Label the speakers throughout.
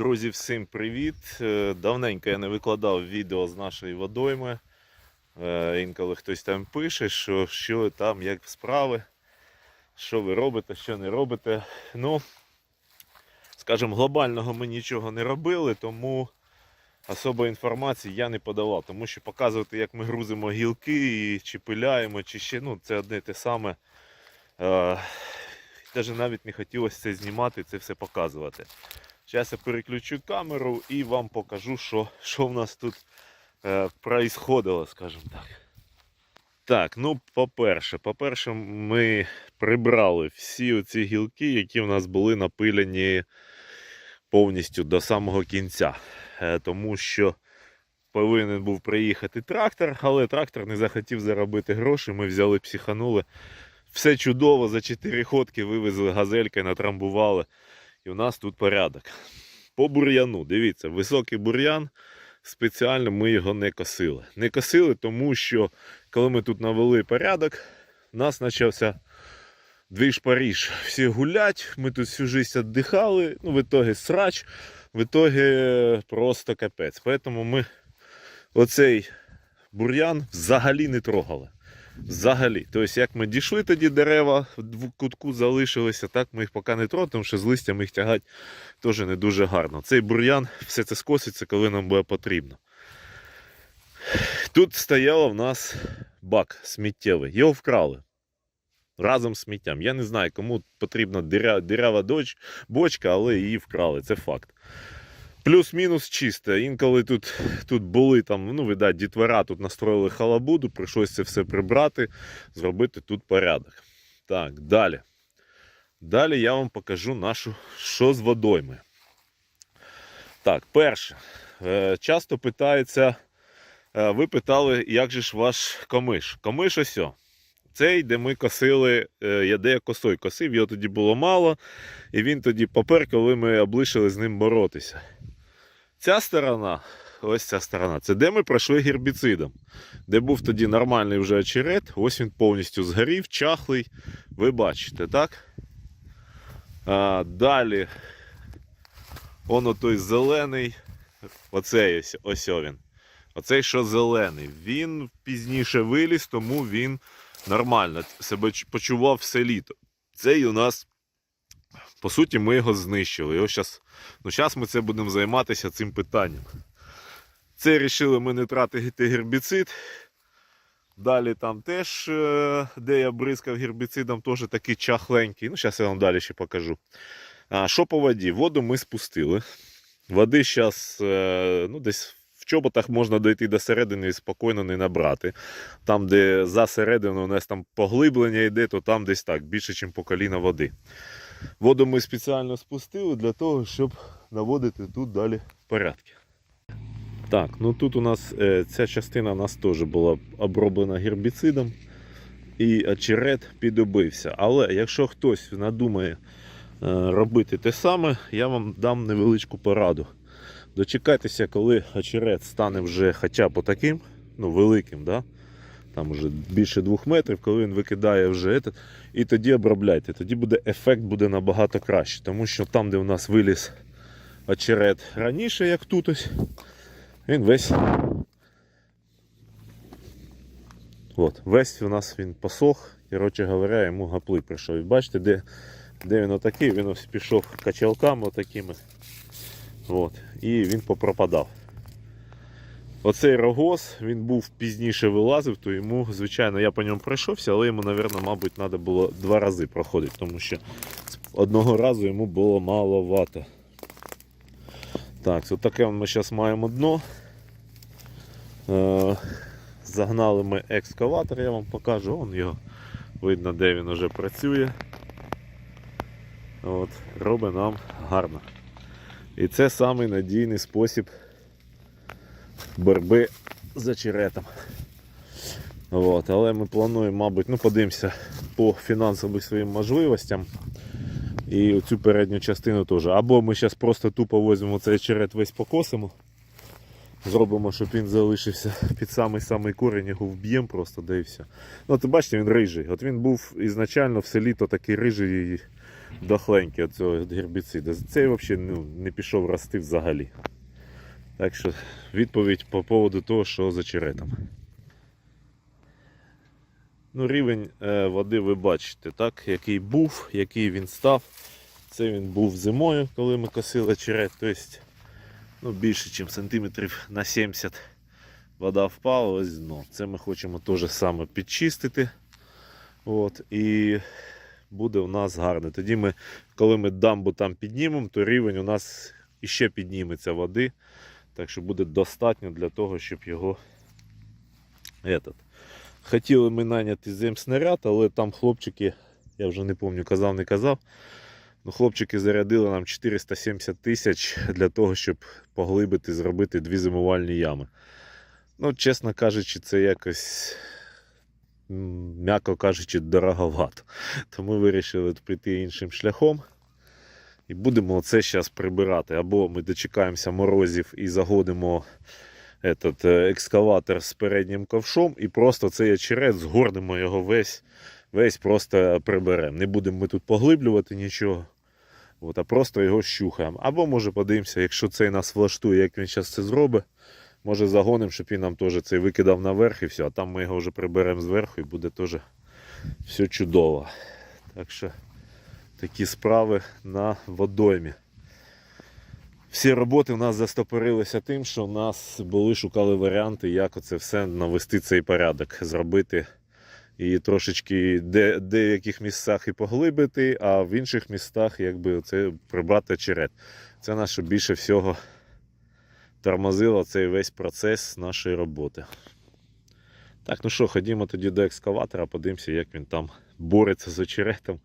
Speaker 1: Друзі, всім привіт! Е, Давненько я не викладав відео з нашої водойми. Е, Інколи хтось там пише, що, що там, як справи, що ви робите, що не робите. Ну, скажімо, глобального ми нічого не робили, тому особої інформації я не подавав. Тому що показувати, як ми грузимо гілки, і чи пиляємо, чи ще, ну, це одне те саме. Е, Навіть навіть не хотілося це знімати, це все показувати. Зараз я переключу камеру і вам покажу, що, що в нас тут е, скажімо так. Так, ну, по-перше, по-перше, ми прибрали всі оці гілки, які в нас були напилені повністю до самого кінця. Е, тому що повинен був приїхати трактор, але трактор не захотів заробити гроші. Ми взяли, психанули. Все чудово, за 4 ходки вивезли газельки, натрамбували. У нас тут порядок. По бур'яну, дивіться, високий бур'ян. Спеціально ми його не косили. Не косили, тому що коли ми тут навели порядок, у нас почався двіж Паріж. Всі гулять, ми тут всю життя віддихали, ну, в ітогі срач, в ітогі просто капець. Тому ми оцей бур'ян взагалі не трогали. Взагалі. Тобто, як ми дійшли тоді дерева, в кутку залишилися, так ми їх поки не трогаємо, тому що з листями їх тягати теж не дуже гарно. Цей бур'ян, все це скоситься, коли нам буде потрібно. Тут стояло в нас бак сміттєвий. Його вкрали. Разом з сміттям. Я не знаю, кому потрібна диря, дирява бочка, але її вкрали. Це факт. Плюс-мінус чисто. Інколи тут, тут були там, ну, видать, дітвора тут настроїли халабуду, прийшлося це все прибрати, зробити тут порядок. Так, далі. Далі я вам покажу нашу, що з водойми. Так, перше. Е, Часто питаються, е, ви питали, як же ж ваш комиш? Комиш ось. Цей, де ми косили, е, я де я косой косив, його тоді було мало, і він тоді попер, коли ми облишили з ним боротися. Ця сторона, ось ця сторона, це де ми пройшли гербіцидом. Де був тоді нормальний вже очерет, ось він повністю згорів, чахлий. Ви бачите, так? А, далі, воно той зелений, оцей ось, ось він. Оцей, що зелений. Він пізніше виліз, тому він нормально себе почував все літо. Цей у нас, по суті, ми його знищили. Його щас, ну, зараз ми це будемо займатися цим питанням. Це вирішили ми не тратити гербіцид. Далі там теж, е, де я бризкав гербіцидом, теж такий чахленький. Ну, зараз я вам далі ще покажу. А, що по воді? Воду ми спустили. Води зараз ну, десь в чоботах можна дойти до середини і спокійно не набрати. Там, де за середину у нас там поглиблення йде, то там десь так, більше, ніж по коліна води. Воду ми спеціально спустили для того, щоб наводити тут далі порядки. Так, ну тут у нас е, ця частина у нас теж була оброблена гербіцидом і очерет підобився. Але якщо хтось надумає е, робити те саме, я вам дам невеличку пораду. Дочекайтеся, коли очерет стане вже хоча б таким, ну великим, да? Там вже більше двох метрів, коли він викидає вже этот, і тоді обробляйте. Тоді буде ефект буде набагато краще. Тому що там, де у нас виліз очерет раніше, як тут ось, він весь. От, весь у нас він посох, коротше говоря, йому гаплик прийшов. І бачите, де, де він отакий, він ось пішов качалками отакими. От, і він попропадав. Оцей рогоз, він був пізніше вилазив, то йому, звичайно, я по ньому пройшовся, але йому, мабуть, мабуть, треба було два рази проходити, тому що одного разу йому було маловато. Так, от таке ми зараз маємо дно. Е, Загнали ми екскаватор, я вам покажу, Вон його видно, де він вже працює. От, робить нам гарно. І це самий надійний спосіб боротьби з очеретом. От, але ми плануємо, мабуть, ну подивимося по фінансовим своїм можливостям. І цю передню частину теж. Або ми зараз просто тупо візьмемо цей очерет весь покосимо. Зробимо, щоб він залишився під самий-самий корінь, його вб'ємо просто, да і все. Ну, ти бачите, він рижий. От він був ізначально все літо такий рижий дохленький від гербіциду. Цей взагалі ну, не пішов рости взагалі. Так що відповідь по поводу того, що з очеретом. Ну, рівень е, води ви бачите, так? який був, який він став. Це він був зимою, коли ми косили очерет. Тобто ну, більше, ніж сантиметрів на 70 вода впала, ось дно. Це ми хочемо теж саме підчистити. От, і буде у нас гарно. Тоді ми, коли ми дамбу там піднімемо, то рівень у нас іще підніметься води. Так що буде достатньо для того, щоб його. Этот. Хотіли ми найняти земснаряд, але там хлопчики, я вже не пам'ятаю, казав, не казав. Ну, хлопчики зарядили нам 470 тисяч для того, щоб поглибити, зробити дві зимувальні ями. Ну, чесно кажучи, це якось, м'яко кажучи, дороговато. Тому вирішили піти іншим шляхом. І будемо це зараз прибирати. Або ми дочекаємося морозів і загодимо этот, е, екскаватор з переднім ковшом, і просто цей очерет згорнемо його весь, весь просто приберемо. Не будемо ми тут поглиблювати нічого. От, а просто його щухаємо. Або може подивимося, якщо цей нас влаштує, як він зараз це зробить. Може загонимо, щоб він нам теж цей викидав наверх і все, а там ми його вже приберемо зверху і буде теж все чудово. Так що такі справи на водоймі. Всі роботи у нас застопорилися тим, що в нас були шукали варіанти, як оце все навести цей порядок, зробити і трошечки де, в деяких місцях і поглибити, а в інших містах якби це прибрати черед. Це що більше всього тормозило цей весь процес нашої роботи. Так, ну що, ходімо тоді до екскаватора, подивимося, як він там бореться з очеретом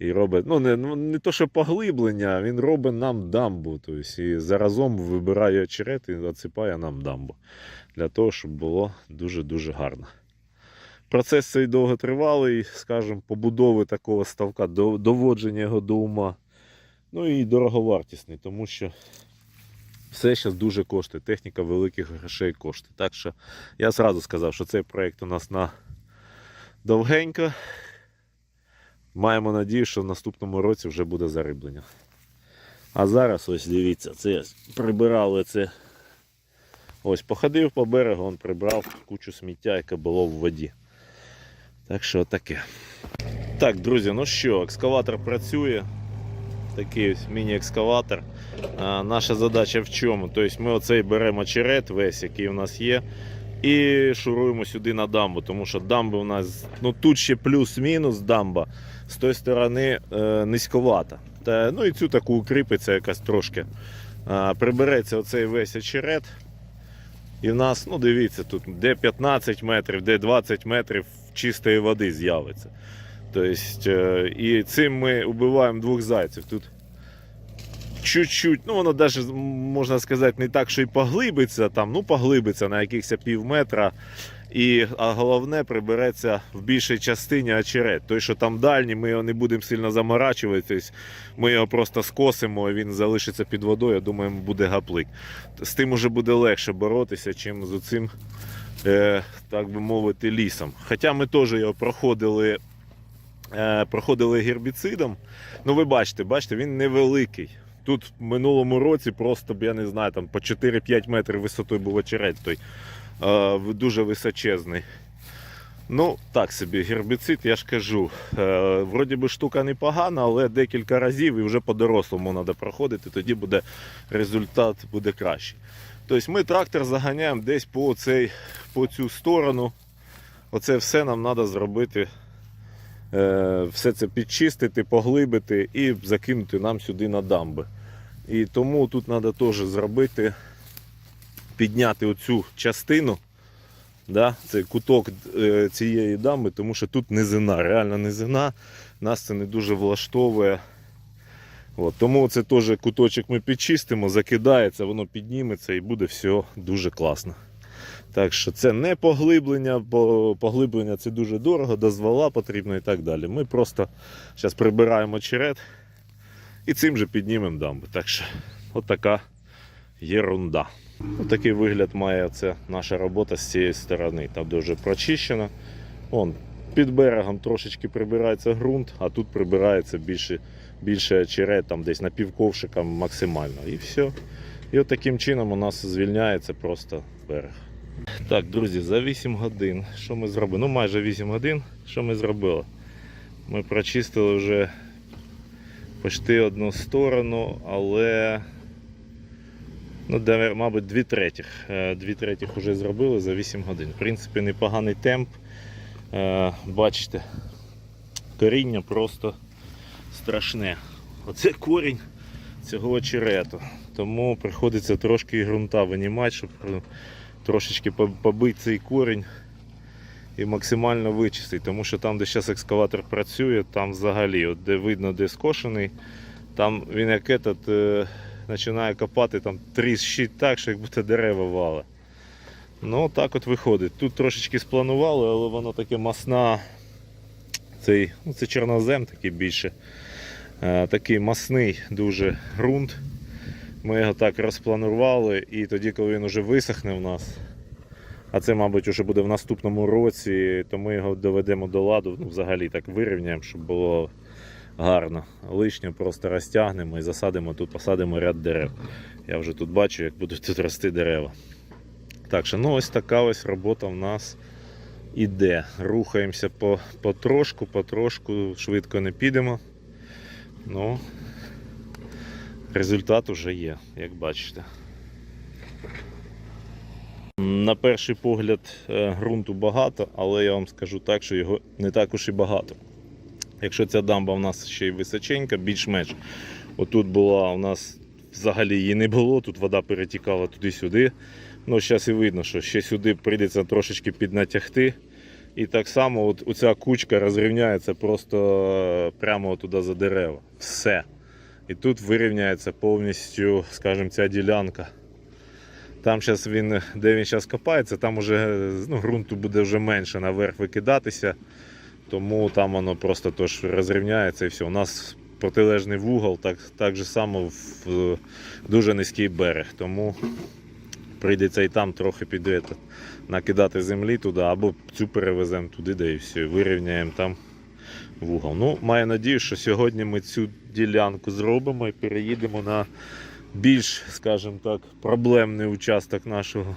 Speaker 1: і робить. Ну, не, ну, не то, що поглиблення, він робить нам дамбу. Тобто, і заразом вибирає очерет і отсипає нам дамбу. Для того, щоб було дуже-дуже гарно. Процес цей довготривалий, скажімо, побудови такого ставка, доводження його до ума. Ну і дороговартісний, тому що все зараз дуже коштує. Техніка великих грошей коштує. Так що я зразу сказав, що цей проєкт у нас на довгенько. Маємо надію, що в наступному році вже буде зариблення. А зараз ось дивіться, це прибирали це. Ось походив по берегу, он прибрав кучу сміття, яке було в воді. Так що таке. Так, друзі, ну що, екскаватор працює. Такий ось міні-екскаватор. Наша задача в чому? Тобто ми оцей беремо черет, весь, який у нас є, і шуруємо сюди на дамбу, тому що дамби у нас ну тут ще плюс-мінус дамба, з тої сторони е, низьковата. Та, ну і цю таку укріпиться якась трошки. А, прибереться оцей весь очерет. І в нас, ну дивіться, тут де 15 метрів, де 20 метрів чистої води з'явиться. Тобто, е, і цим ми вбиваємо двох зайців. Тут чуть-чуть, ну воно навіть можна сказати, не так, що і поглибиться, там, ну поглибиться на якихось пів метра. І, а головне прибереться в більшій частині очерет. Той, що там дальній, ми його не будемо сильно заморачуватись, ми його просто скосимо, і він залишиться під водою, я думаю, буде гаплик. З тим уже буде легше боротися, чим з цим, е, так би мовити, лісом. Хоча ми теж його проходили, е, проходили гербіцидом. Ну, ви бачите, бачите, він невеликий. Тут в минулому році просто, я не знаю, там по 4-5 метрів висотою був очерет той е, дуже височезний. Ну, так собі, гербіцид, я ж кажу. Е, вроді би штука непогана, але декілька разів і вже по-дорослому треба проходити, тоді буде результат буде кращий. Тобто ми трактор заганяємо десь по, цей, по цю сторону. Оце все нам треба зробити. Е, все це підчистити, поглибити і закинути нам сюди на дамби. І тому тут треба теж зробити, підняти оцю частину, да, цей куток е, цієї дамби, тому що тут низина, реально низина, нас це не дуже влаштовує. От, тому це теж куточок ми підчистимо, закидається, воно підніметься і буде все дуже класно. Так що це не поглиблення, бо поглиблення це дуже дорого, дозвола потрібно і так далі. Ми просто зараз прибираємо черед і цим же піднімемо дамби. Так що от така єрунда. От такий вигляд має це наша робота з цієї сторони. Там дуже прочищено. Вон, під берегом трошечки прибирається ґрунт, а тут прибирається більше, більше черед там десь на півковшика максимально. І все. І от таким чином у нас звільняється просто берег. Так, друзі, за 8 годин. Що ми зробили? Ну, майже 8 годин. Що ми зробили? Ми прочистили вже почти одну сторону, але. Ну, де, мабуть, дві третіх. Е, Дві третіх вже зробили за 8 годин. В принципі, непоганий темп. Е, Бачите, коріння просто страшне. Оце корінь цього очерету. Тому приходиться трошки і ґрунта винімати, щоб е, трошечки побити цей корінь і максимально вичистити. Тому що там, де зараз екскаватор працює, там взагалі, от де видно, де скошений, там він як этот, е, починає копати, там тріщить так, що як будто дерева вали. Ну, так от виходить. Тут трошечки спланували, але воно таке масна. Цей, ну, це чорнозем такий більше. Е, такий масний дуже ґрунт. Ми його так розпланували, і тоді, коли він вже висохне в нас, а це, мабуть, вже буде в наступному році, то ми його доведемо до ладу, ну, взагалі так вирівняємо, щоб було гарно. Лишнє просто розтягнемо і засадимо тут, посадимо ряд дерев. Я вже тут бачу, як будуть тут рости дерева. Так що, ну ось така ось робота в нас іде. Рухаємося по, потрошку, потрошку, швидко не підемо. Ну, результат уже є, як бачите. На перший погляд е, ґрунту багато, але я вам скажу так, що його не так уж і багато. Якщо ця дамба в нас ще й височенька, більш-менш. Отут була у нас взагалі її не було, тут вода перетікала туди-сюди. Ну, зараз і видно, що ще сюди прийдеться трошечки піднатягти. І так само от оця кучка розрівняється просто е, прямо туди за дерева. Все. І тут вирівняється повністю, скажімо, ця ділянка. Там зараз він, де він зараз копається, там уже ну, ґрунту буде вже менше наверх викидатися. Тому там воно просто тож розрівняється і все. У нас протилежний вугол, так, так же само в дуже низький берег. Тому прийдеться і там трохи піде накидати землі туди, або цю перевеземо туди, де і все, вирівняємо там вугол. Ну, маю надію, що сьогодні ми цю ділянку зробимо і переїдемо на більш, скажімо так, проблемний участок нашого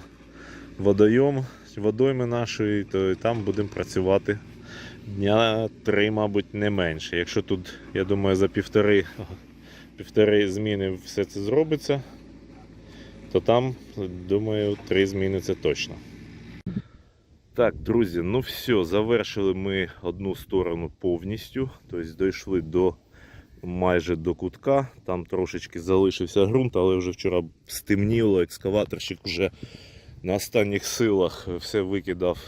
Speaker 1: водойому, водойми нашої, то і там будемо працювати дня три, мабуть, не менше. Якщо тут, я думаю, за півтори, півтори зміни все це зробиться, то там, думаю, три зміни це точно. Так, друзі, ну все, завершили ми одну сторону повністю. Тобто дійшли до майже до кутка. Там трошечки залишився ґрунт, але вже вчора стемніло, екскаваторщик вже на останніх силах все викидав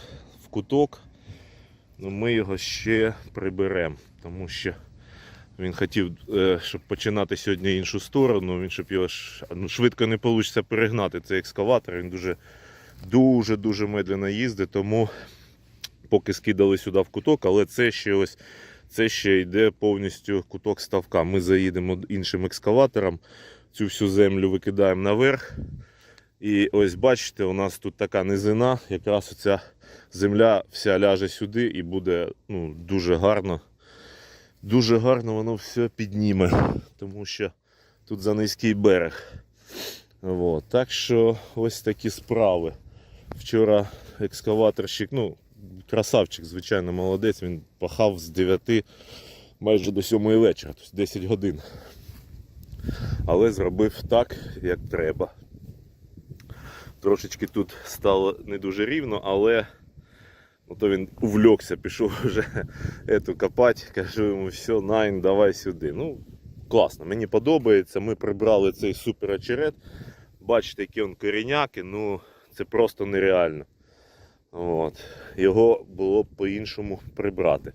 Speaker 1: в куток. Ну, ми його ще приберемо, тому що він хотів, е, щоб починати сьогодні іншу сторону, він щоб його ну, швидко не вийде перегнати цей екскаватор. Він дуже дуже дуже медленно їздить, тому поки скидали сюди в куток, але це ще ось це ще йде повністю куток ставка. Ми заїдемо іншим екскаватором, цю всю землю викидаємо наверх. І ось бачите, у нас тут така низина, якраз оця земля вся ляже сюди і буде ну, дуже гарно. Дуже гарно воно все підніме, тому що тут за низький берег. От. Так що ось такі справи. Вчора екскаваторщик, ну, красавчик, звичайно, молодець, він пахав з 9 майже до 7 вечора, тобто 10 годин. Але зробив так, як треба. Трошечки тут стало не дуже рівно, але ну, то він увлекся, пішов вже ету копати. Кажу йому, все, найн, давай сюди. Ну, класно, мені подобається. Ми прибрали цей супер очерет. Бачите, які він коріняки, ну це просто нереально. От. Його було б по-іншому прибрати.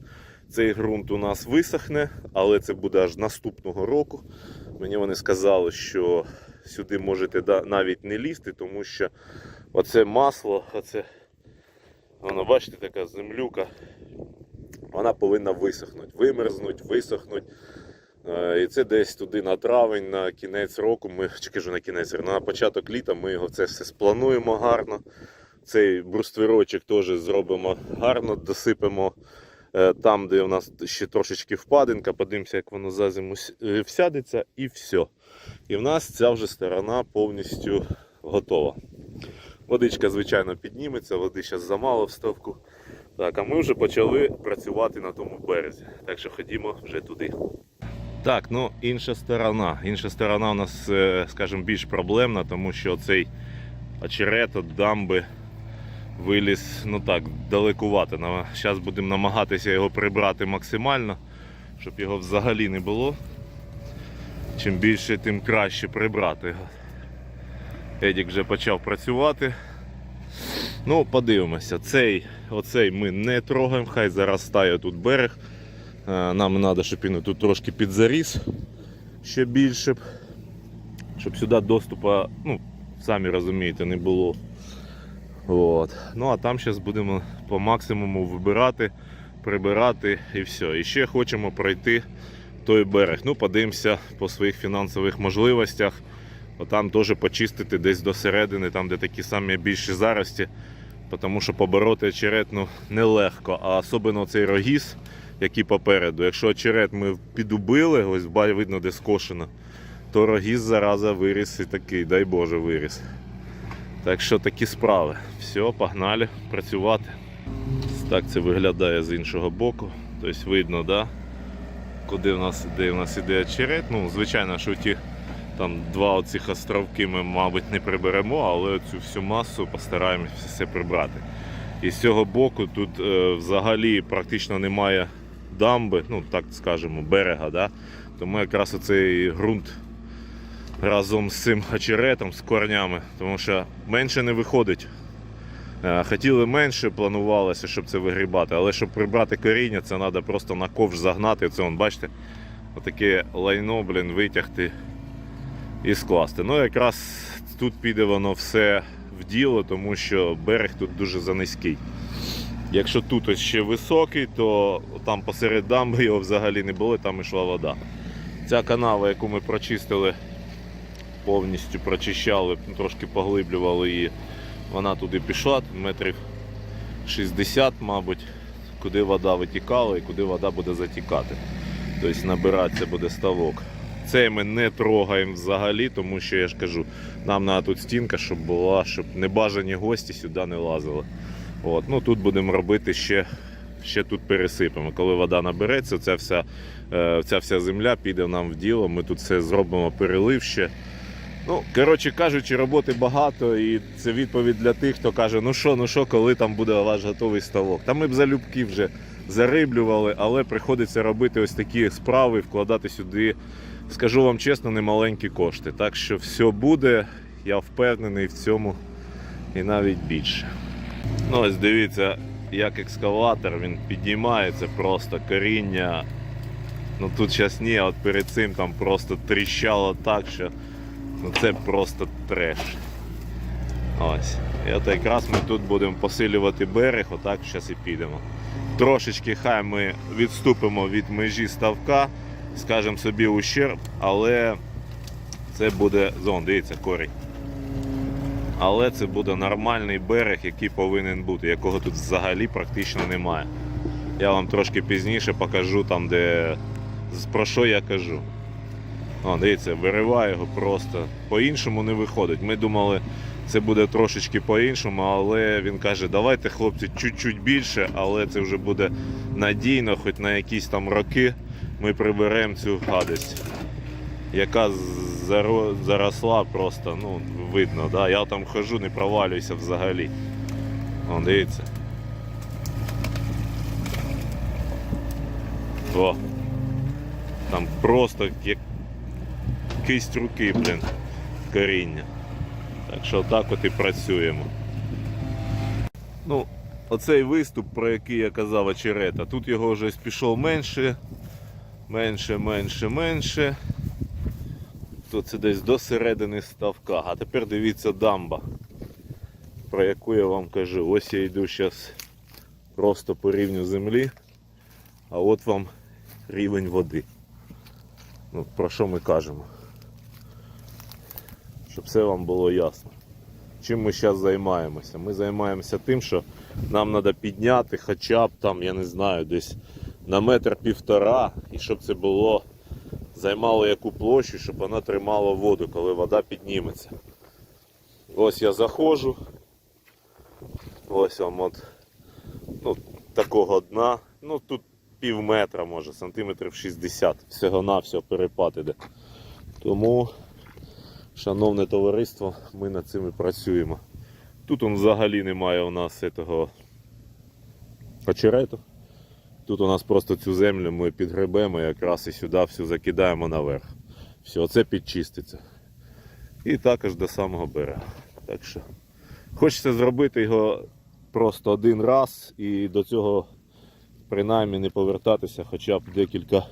Speaker 1: Цей ґрунт у нас висохне, але це буде аж наступного року. Мені вони сказали, що сюди можете навіть не лізти, тому що оце масло, оце, воно, бачите, така землюка, вона повинна висохнути, вимерзнути, висохнути. Е, І це десь туди на травень, на кінець року. Ми кажу на кінець, на початок літа ми його це все сплануємо гарно. Цей бруствірочок теж зробимо гарно, досипемо Е, Там, де у нас ще трошечки впадинка, подивимося, як воно за зиму е, всядеться, і все. І в нас ця вже сторона повністю готова. Водичка, звичайно, підніметься, води зараз замало в ставку. Так, а ми вже почали працювати на тому березі. Так що ходімо вже туди. Так, ну інша сторона. Інша сторона у нас, е, скажімо, більш проблемна, тому що цей очерет від дамби виліз, ну так, далекувато. Зараз будемо намагатися його прибрати максимально, щоб його взагалі не було. Чим більше, тим краще прибрати. Едік вже почав працювати. Ну, подивимося. Цей, оцей ми не трогаємо, хай заростає тут берег. Е, Нам треба, щоб він тут трошки підзаріс ще більше, щоб сюди доступу, ну, самі розумієте, не було. От. Ну а там зараз будемо по максимуму вибирати, прибирати і все. І ще хочемо пройти той берег. Ну, подивимося по своїх фінансових можливостях. Там теж почистити десь до середини, там де такі самі більші зарості. Тому що побороти очерет ну, нелегко, а особливо цей рогіз, який попереду. Якщо очерет ми підубили, ось видно, де скошено, то рогіз зараза виріс і такий, дай Боже, виріс. Так що такі справи. Все, погнали працювати. Так це виглядає з іншого боку. Тобто видно, да? куди в нас, де в нас іде очерет. Ну, звичайно, що ті там два оцих островки ми, мабуть, не приберемо, але цю всю масу постараємося все прибрати. І з цього боку тут е, взагалі практично немає дамби, ну так скажемо, берега. Да? Тому якраз оцей ґрунт разом з цим очеретом, з корнями, тому що менше не виходить. Е, Хотіли менше, планувалося, щоб це вигрібати, але щоб прибрати коріння, це треба просто на ковш загнати. Це, вон, бачите, отаке лайно, блін, витягти і скласти. Ну, якраз тут піде воно все в діло, тому що берег тут дуже занизький. Якщо тут ось ще високий, то там посеред дамби його взагалі не було, там йшла вода. Ця канава, яку ми прочистили, повністю прочищали, трошки поглиблювали її, вона туди пішла, метрів 60, мабуть, куди вода витікала і куди вода буде затікати. Тобто набиратися буде ставок. Цей ми не трогаємо взагалі, тому що я ж кажу, нам треба тут стінка, щоб була, щоб небажані гості сюди не лазили. От. Ну, тут будемо робити ще, ще тут пересипемо. Коли вода набереться, ця вся, е, ця вся земля піде нам в діло. Ми тут все зробимо перелив ще. Ну, коротше кажучи, роботи багато, і це відповідь для тих, хто каже: ну що, ну що, коли там буде ваш готовий ставок. Та ми б залюбки вже зариблювали, але приходиться робити ось такі справи, вкладати сюди, скажу вам чесно, немаленькі кошти. Так що все буде, я впевнений в цьому і навіть більше. Ну, ось дивіться, як екскаватор він підіймається просто коріння. Ну тут зараз ні, от перед цим там просто тріщало так, що ну, це просто треш. Ось. І от якраз ми тут будемо посилювати берег, отак зараз і підемо. Трошечки хай ми відступимо від межі ставка, скажемо собі ущерб, але це буде зон, дивіться, корінь. Але це буде нормальний берег, який повинен бути, якого тут взагалі практично немає. Я вам трошки пізніше покажу там, де про що я кажу. О, дивіться, вириваю його просто. По-іншому не виходить. Ми думали, це буде трошечки по-іншому, але він каже, давайте, хлопці, чуть-чуть більше, але це вже буде надійно, хоч на якісь там роки ми приберемо цю гадость, яка заросла просто, ну, видно, да? я там хожу, не провалююся взагалі. О, дивіться. О. Там просто як кисть руки, блін, коріння. Так що так от і працюємо. Ну, оцей виступ, про який я казав очерета, тут його вже пішов менше, менше, менше, менше. То це десь до середини ставка. А тепер дивіться дамба, про яку я вам кажу. Ось я йду зараз просто по рівню землі, а от вам рівень води. Ну, про що ми кажемо? Щоб все вам було ясно. чим ми зараз займаємося? Ми займаємося тим, що нам треба підняти хоча б там, я не знаю, десь на метр півтора, і щоб це було займало яку площу, щоб вона тримала воду, коли вода підніметься. Ось я заходжу. Ось вам от ну, такого дна. Ну тут пів метра може, сантиметрів 60. Всього на всього перепад іде. Тому, шановне товариство, ми над цим і працюємо. Тут он взагалі немає у нас цього очерету. Тут у нас просто цю землю ми підгребемо якраз і сюди всю закидаємо наверх. Все, оце підчиститься. І також до самого берега. Так що хочеться зробити його просто один раз і до цього принаймні не повертатися хоча б декілька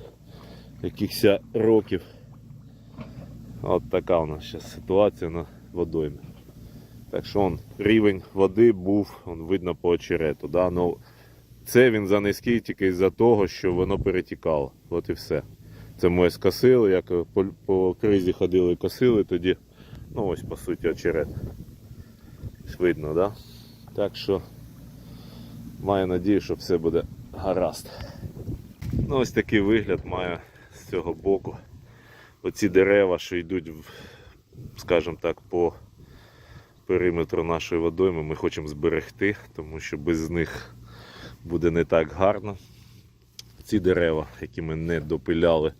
Speaker 1: якихось років. От така у нас зараз ситуація на водоймі. Так що он, рівень води був, он видно по очерету. Да? Ну, це він занизький тільки з-за того, що воно перетікало. От і все. Це ми ось косили, як по, по кризі ходили косили, тоді, ну ось по суті очерет. Видно, да? Так що маю надію, що все буде гаразд. Ну, ось такий вигляд має з цього боку. Оці дерева, що йдуть, скажімо так, по периметру нашої водойми, ми хочемо зберегти, тому що без них буде не так гарно. Ці дерева, які ми не допиляли,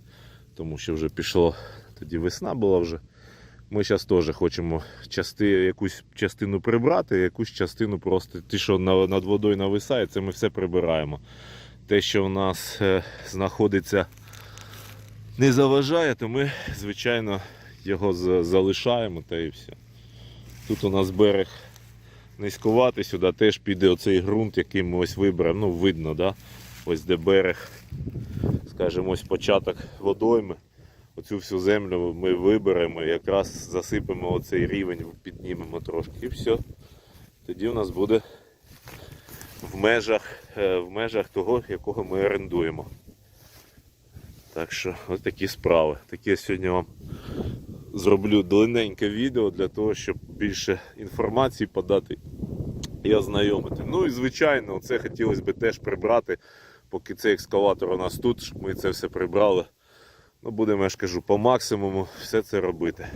Speaker 1: тому що вже пішло, тоді весна була вже. Ми зараз теж хочемо части, якусь частину прибрати, якусь частину просто ті, що над водою нависає, це ми все прибираємо. Те, що у нас е, знаходиться, не заважає, то ми, звичайно, його залишаємо та і все. Тут у нас берег низькуватий, сюди теж піде оцей ґрунт, який ми ось виберемо. Ну, видно, да? ось де берег, скажімо, ось початок водойми. Оцю всю землю ми виберемо якраз засипемо оцей рівень, піднімемо трошки і все. Тоді у нас буде в межах, е, в межах того, якого ми орендуємо. Так що ось такі справи. Таке сьогодні вам зроблю длинненьке відео для того, щоб більше інформації подати і ознайомити. Ну і звичайно, це хотілося б теж прибрати, поки цей екскаватор у нас тут, щоб ми це все прибрали. Ну, будемо, я ж кажу, по максимуму все це робити.